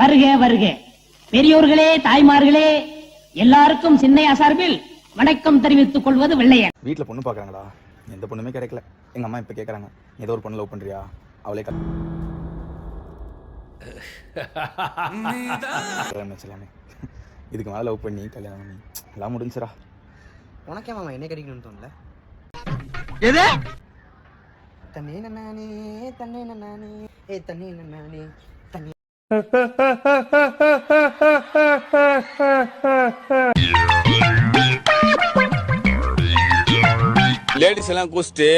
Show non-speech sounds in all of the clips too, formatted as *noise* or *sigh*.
வருக வருக. பெரியோர்களே தாய்மார்களே எல்லாருக்கும் சின்னையா சார்பில் வணக்கம் தெரிவித்துக் கொள்வது வெள்ளையன். வீட்டில் பொண்ணு பார்க்குறாங்களா எந்த பொண்ணுமே கிடைக்கல. எங்கள் அம்மா இப்போ கேட்குறாங்க ஏதோ ஒரு பொண்ணு லவ் பண்ணுறியா அவளே கல் கல்யாணம் *laughs* இதுக்கு மேலே லவ் பண்ணி கல்யாணம் பண்ணி எல்லாம் முடிஞ்சுடா உனக்கே மாமா என்ன கிடைக்கணும்னு தோணல? எது? தண்ணே நானே தண்ணே நானே ஏ தண்ணே நானே லேடிஸ் எல்லாம் குடிச்சிட்டு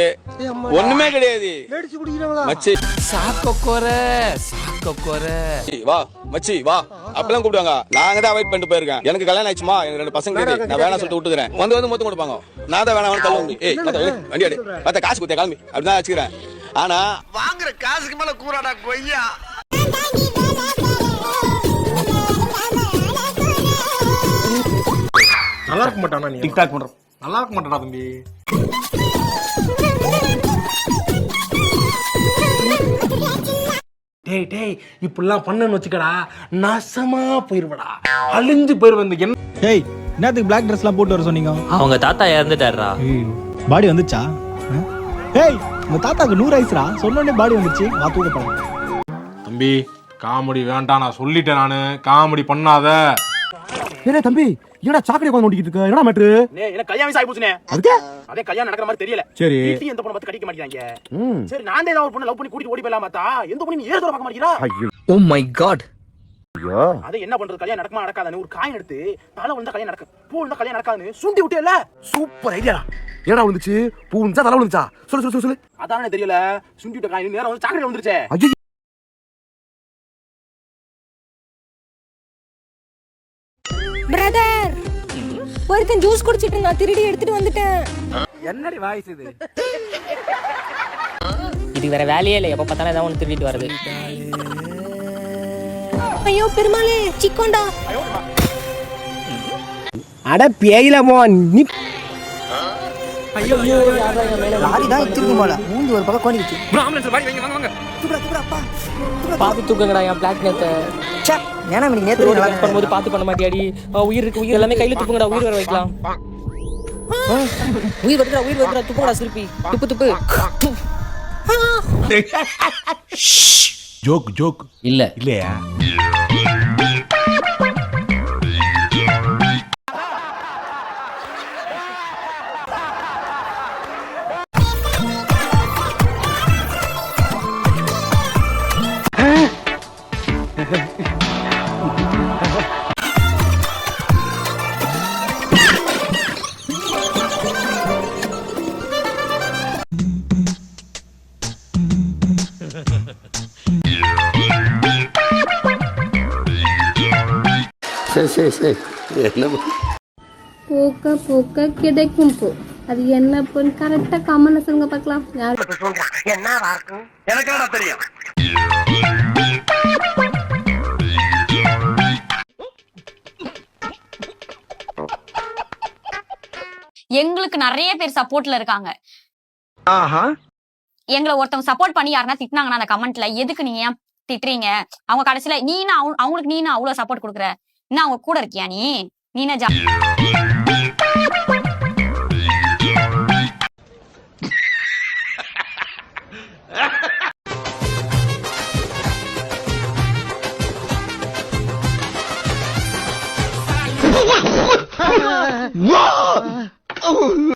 ஒண்ணுமே கிடையாது. லேடிஸ் குடிக்கிறவங்களா? மச்சி. சாக்கொக்கோர சாக்கொக்கோர வா மச்சி வா. அப்பெல்லாம் கூப்பிடுவாங்க. நாங்க தான் அவாய்ட் பண்ணிட்டு போயிருக்கேன். எனக்கு கல்யாணம் ஆயிடுச்சுமா? எனக்கு ரெண்டு பசங்க இருக்கு. நான் வேணாம் சொல்லிட்டு விட்டுக்கிறேன். வந்து வந்து மொத்தம் கொடுப்பாங்க. நான் தான் வேணாம் முடியும் ஏய் வண்டி அடி மத்த காசு கொடுத்தேன் கிளம்பி. அப்படிதான் வச்சுக்கிறேன். ஆனா வாங்குற காசுக்கு மேல கூறாடா கொய்யா. நல்லா இருக்க மாட்டானா நீ? டிக்டாக் பண்ணுறோம் நல்லா இருக்க மாட்டானா தம்பி? டேய் டேய் இப்படிலாம் பண்ணன்னு வச்சுக்கடா நாசமா போயிருவடா. அழிஞ்சு போயிருவ இந்த என்ன ஏய் என்னத்துக்கு பிளாக் ட்ரெஸ்லாம் போட்டு வர சொன்னீங்க? அவங்க தாத்தா இறந்துட்டாரா பாடி வந்துச்சா? ஏய் உங்க தாத்தாக்கு நூறு வயசுடா. சொன்னோடனே பாடி வந்துச்சு. வா தூக்க தம்பி காமெடி வேண்டாம் நான் சொல்லிட்டேன் நானு. காமெடி பண்ணாத. ஏடா தம்பி என்னடா சாக்கடை உட்காந்து ஓட்டிக்கிட்டு இருக்க? என்னடா மேட்ரு எனக்கு கல்யாணம் ஆகி போச்சுனே அதுக்கு? அதே கல்யாணம் நடக்கிற மாதிரி தெரியல. சரி. வீட்லயும் எந்த பொண்ணு பார்த்து கடிக்க மாட்டேங்கிறாங்க? சரி நான் தான் ஏதாவது ஒரு பொண்ணு லவ் பண்ணி கூட்டிட்டு ஓடி போயிடலாம் பார்த்தா எந்த பொண்ணு நீ ஏறதோட பார்க்க மாட்டேங்கிறா? ஓ மை காட் அதை என்ன பண்றது? கல்யாணம் நடக்குமா நடக்காதுன்னு ஒரு காயின் எடுத்து தலை விழுந்தா கல்யாணம் நடக்கும். பூ விழுந்தா கல்யாணம் நடக்காதுன்னு சுண்டி விட்டேல சூப்பர் ஐடியா ஏடா விழுந்துச்சு? பூ விழுந்துச்சா தலை விழுந்துச்சா? சொல்லு சொல்லு சொல்லு சொல்லு. அதானே தெரியல. சுண்டி விட்ட காயின் நேரம் வந்து சாக்கடை வந்துருச்சே பிரதர் ஒருத்தன் ஜூஸ் குடிச்சிட்டு நான் திருடி எடுத்துட்டு வந்துட்டேன். என்னடி வாய்ஸ் இது? இது வேற வேலையே இல்லை எப்ப பார்த்தாலும் ஏதாவது ஒன்று திருடிட்டு வருது ஐயோ பெருமாளே சிக்கோண்டா. அட பேயில போ நீ லாரி தான் வச்சிருக்கும் போல. மூஞ்சி ஒரு பக்கம் பார்த்து தூக்குங்கடா என் பிளாக் நேத்த ச்சே ஏன்னா நீ நேத்து ரோடு பண்ணும்போது பார்த்து பண்ண மாட்டியாடி. உயிர் இருக்கு உயிர் எல்லாமே கையில துப்புங்கடா உயிர் வர வைக்கலாம். உயிர் வருதுடா உயிர் வருதுடா துப்புங்கடா சிற்பி துப்பு துப்பு. *laughs* Joke joke. இல்ல. இல்லையா? *laughs* போக்க போக்க கிடைக்கும் போ அது என்ன பொண்ணு கரெக்டா கம்மன சொல்லுங்க பார்க்கலாம். யார்? எனக்கு என்னடா தெரியும். எங்களுக்கு நிறைய பேர் சப்போர்ட்ல இருக்காங்க. ஆஹா. எங்களை ஒருத்தவங்க சப்போர்ட் பண்ணி யாருன்னா திட்டினாங்கன்னா அந்த கமெண்ட்ல எதுக்கு நீங்க ஏன் திட்டுறீங்க? அவங்க கடைசியில நீனா அவங்க- அவங்களுக்கு நீனா அவ்வளவு சப்போர்ட் கொடுக்குற? என்ன உங்க கூட இருக்கியா நீ? நீனா ஜா *laughs*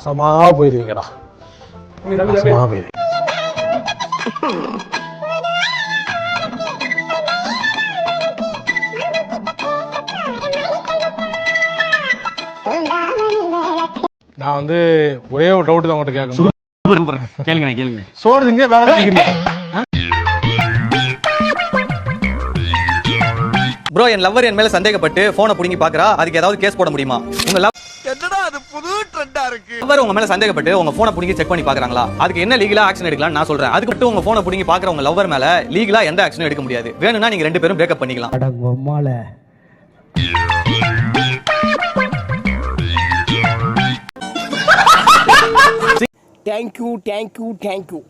நாசமா போயிருவீங்கடா நாசமா போயிருவீங்க நான் வந்து ஒரே ஒரு டவுட் தான் உங்கள்கிட்ட கேட்கணும். கேளுங்க கேளுங்க சோறு திங்க வேலை ப்ரோ என் லவ்வர் என் மேல சந்தேகப்பட்டு போனை புடுங்கி பாக்குறா? அதுக்கு ஏதாவது கேஸ் போட முடியுமா? உங்க லவ் என்னடா அது புது ட்ரெண்டா இருக்கு? லவ்வர் உங்க மேல சந்தேகப்பட்டு உங்க போனை புடுங்கி செக் பண்ணி பாக்குறாங்களா? அதுக்கு என்ன லீகலா ஆக்ஷன் எடுக்கலாம் நான் சொல்றேன். அதுக்கு மட்டும் உங்க போனை புடுங்கி பாக்குற உங்க லவ்வர் மேல லீகலா எந்த ஆக்ஷனும் எடுக்க முடியாது. வேணும்னா நீங்க ரெண்டு பேரும் பிரேக்கப் பண்ணிக்கலாம். அட உம்மால தேங்க்யூ தேங்க்யூ தேங்க்யூ